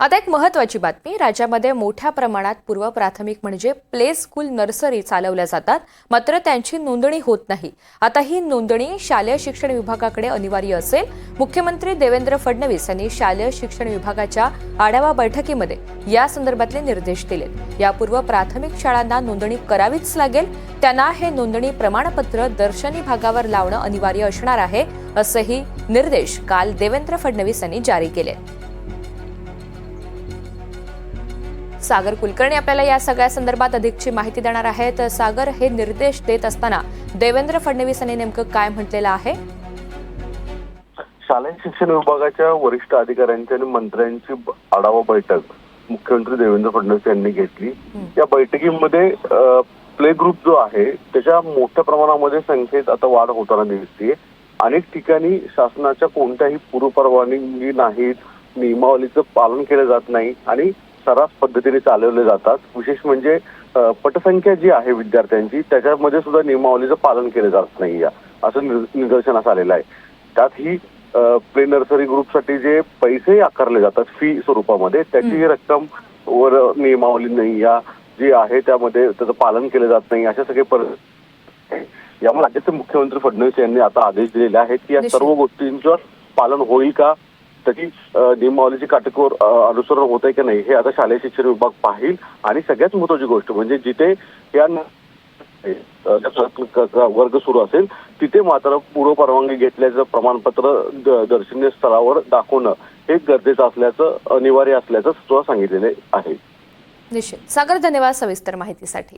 आता एक महत्वाची बातमी. राज्यामध्ये मोठ्या प्रमाणात पूर्व प्राथमिक म्हणजे प्ले स्कूल नर्सरी चालवल्या जातात. मात्र त्यांची नोंदणी होत नाही. आता ही नोंदणी शालेय शिक्षण विभागाकडे अनिवार्य असेल. मुख्यमंत्री देवेंद्र फडणवीस यांनी शालेय शिक्षण विभागाच्या आढावा बैठकीमध्ये या संदर्भातले निर्देश दिलेत. या पूर्व प्राथमिक शाळांना नोंदणी करावीच लागेल. त्यांना हे नोंदणी प्रमाणपत्र दर्शनी भागावर लावणं अनिवार्य असणार आहे असेही निर्देश काल देवेंद्र फडणवीस यांनी जारी केले सागर कुलकर्णी आपल्याला या सगळ्या संदर्भात अधिकची माहिती देणार आहेत. सागर हे निर्देश देत असताना देवेंद्र फडणवीस यांनी नेमकं काय म्हटलेलं आहे? शालेय शिक्षण विभागाच्या वरिष्ठ अधिकाऱ्यांची आणि मंत्र्यांची आढावा बैठक मुख्यमंत्री देवेंद्र फडणवीस यांनी घेतली. या बैठकीमध्ये प्ले ग्रुप जो आहे त्याच्या मोठ्या प्रमाणामध्ये संख्येत आता वाढ होताना दिसते अनेक ठिकाणी शासनाच्या कोणत्याही पूर्वपरवानगी नाहीत नियमावलीचं पालन केलं जात नाही आणि सर्रास पद्धतीने चालवले जातात. विशेष म्हणजे पटसंख्या जी आहे विद्यार्थ्यांची त्याच्यामध्ये सुद्धा नियमावलीचं पालन केलं जात नाही या. असं निदर्शनास आलेलं आहे. त्यात ही प्ले नर्सरी ग्रुपसाठी जे पैसे आकारले जातात फी स्वरूपामध्ये त्याची रक्कम वर नियमावली नाही या. जी आहे त्यामध्ये त्याचं पालन केलं जात नाही अशा सगळे परिस्थिती यामुळे राज्याचे मुख्यमंत्री फडणवीस यांनी आता आदेश दिलेले आहेत की या. सर्व गोष्टींचं पालन होईल का? त्याची नियमावलीची काटेकोर अनुसरण होत आहे की नाही हे आता शालेय शिक्षण विभाग पाहिल. आणि सगळ्यात महत्वाची गोष्ट म्हणजे जिथे या वर्ग सुरू असेल तिथे मात्र पूर्व परवानगी घेतल्याचं प्रमाणपत्र दर्शनीय स्थळावर दाखवणं हे गरजेचं असल्याचं अनिवार्य असल्याचं सुद्धा सांगितलेले आहे. निश्चित. सागर धन्यवाद सविस्तर माहितीसाठी.